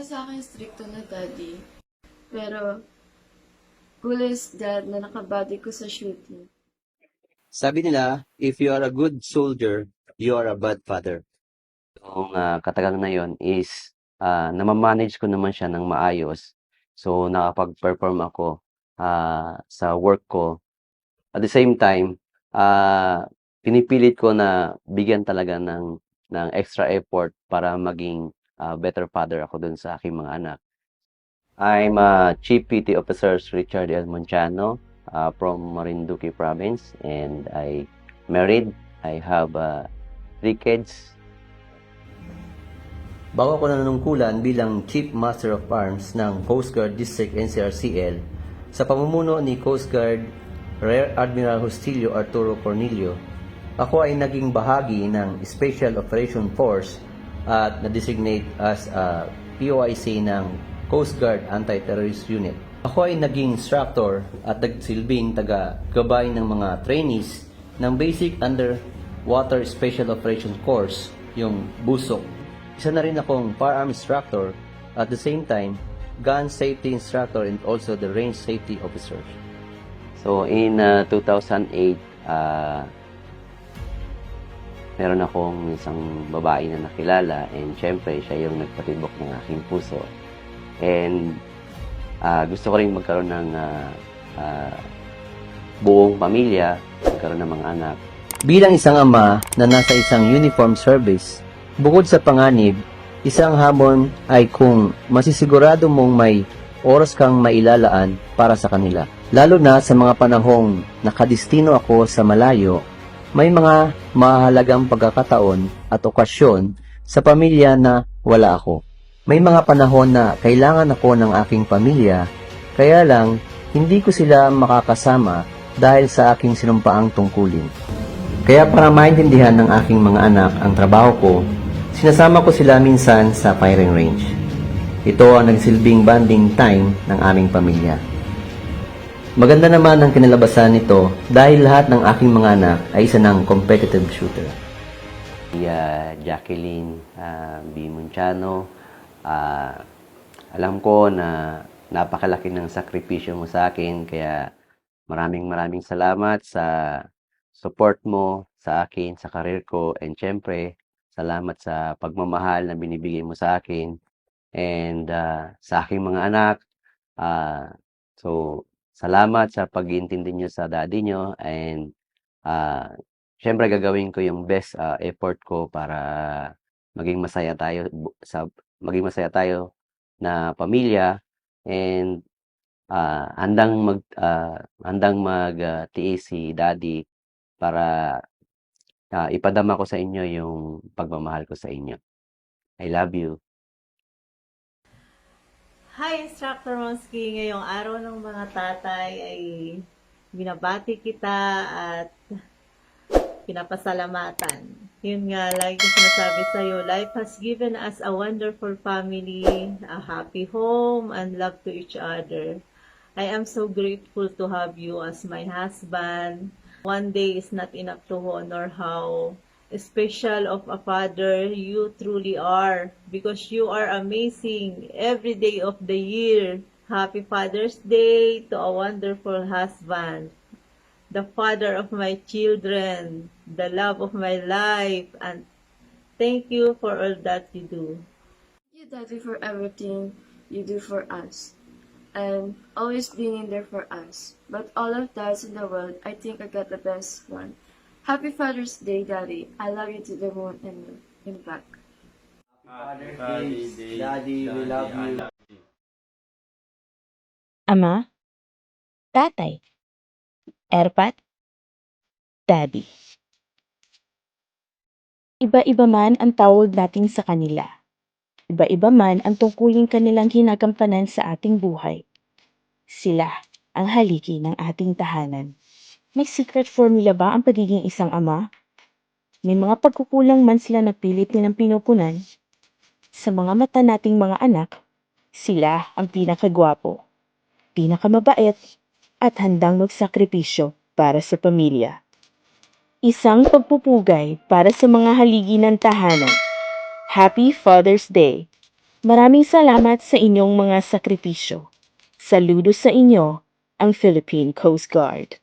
para sa akin stricto na daddy. Pero, coolest dad na nakabody ko sa shooting. Sabi nila, if you are a good soldier, you are a bad father. Yung uh, katagang na yon is, uh, namamanage ko naman siya ng maayos. So, nakapag-perform ako ah, sa work ko. At the same time, ah, pinipilit ko na bigyan talaga ng, ng extra effort para maging ah, better father ako dun sa aking mga anak. I'm uh, Chief PT Officer Richard L. Monciano uh, from Marinduque Province and I married. I have uh, three kids. Bago ko nanunungkulan bilang Chief Master of Arms ng Coast Guard District NCRCL sa pamumuno ni Coast Guard Rear Admiral Hostilio Arturo Cornelio, ako ay naging bahagi ng Special Operation Force at na-designate as a POIC ng Coast Guard Anti-Terrorist Unit. Ako ay naging instructor at nagsilbing taga-gabay ng mga trainees ng Basic Underwater Special Operations Course, yung BUSOC. Isa na rin akong firearm instructor at the same time, gun safety instructor and also the range safety officer. So in uh, 2008, uh, meron akong isang babae na nakilala and syempre siya yung nagpatibok ng aking puso. And ah, gusto ko rin magkaroon ng ah, ah, buong pamilya, magkaroon ng mga anak. Bilang isang ama na nasa isang uniform service, bukod sa panganib, isang hamon ay kung masisigurado mong may oras kang mailalaan para sa kanila. Lalo na sa mga panahong nakadistino ako sa malayo, may mga mahalagang pagkakataon at okasyon sa pamilya na wala ako. May mga panahon na kailangan ako ng aking pamilya, kaya lang hindi ko sila makakasama dahil sa aking sinumpaang tungkulin. Kaya para maintindihan ng aking mga anak ang trabaho ko, sinasama ko sila minsan sa firing range. Ito ang nagsilbing banding time ng aming pamilya. Maganda naman ang kinalabasan nito dahil lahat ng aking mga anak ay isa ng competitive shooter. Yeah, Jacqueline uh, B. Munciano, ah, alam ko na napakalaki ng sakripisyo mo sa akin kaya maraming maraming salamat sa support mo sa akin, sa karir ko and syempre salamat sa pagmamahal na binibigay mo sa akin and ah, sa aking mga anak. ah, so, salamat sa pag-iintindi nyo sa daddy nyo and ah, syempre gagawin ko yung best ah, effort ko para maging masaya tayo sa maging masaya tayo na pamilya and ah, handang mag ah, handang mag ah, tiis si daddy para ah, ipadama ko sa inyo yung pagmamahal ko sa inyo. I love you. Hi, Instructor Monsky. Ngayong araw ng mga tatay ay binabati kita at pinapasalamatan. Yun nga, like yung sinasabi sa'yo, life has given us a wonderful family, a happy home, and love to each other. I am so grateful to have you as my husband. One day is not enough to honor how special of a father you truly are because you are amazing every day of the year. Happy Father's Day to a wonderful husband, the father of my children, the love of my life, and thank you for all that you do. Thank you, daddy, for everything you do for us. And always being there for us. But all of dads in the world, I think I got the best one. Happy Father's Day, Daddy. I love you to the moon and, and back. Father's Day, Daddy, we love you. Ama, tatay, erpat, daddy. Iba-iba man ang tawag natin sa kanila. Iba-iba man ang tungkulin kanilang ginagampanan sa ating buhay. Sila ang haligi ng ating tahanan. May secret formula ba ang pagiging isang ama? May mga pagkukulang man sila na pilit nilang pinupunan. Sa mga mata nating mga anak, sila ang pinakagwapo pinakamabait at handang magsakripisyo para sa pamilya. Isang pagpupugay para sa mga haligi ng tahanan. Happy Father's Day! Maraming salamat sa inyong mga sakripisyo. Saludo sa inyo, ang Philippine Coast Guard.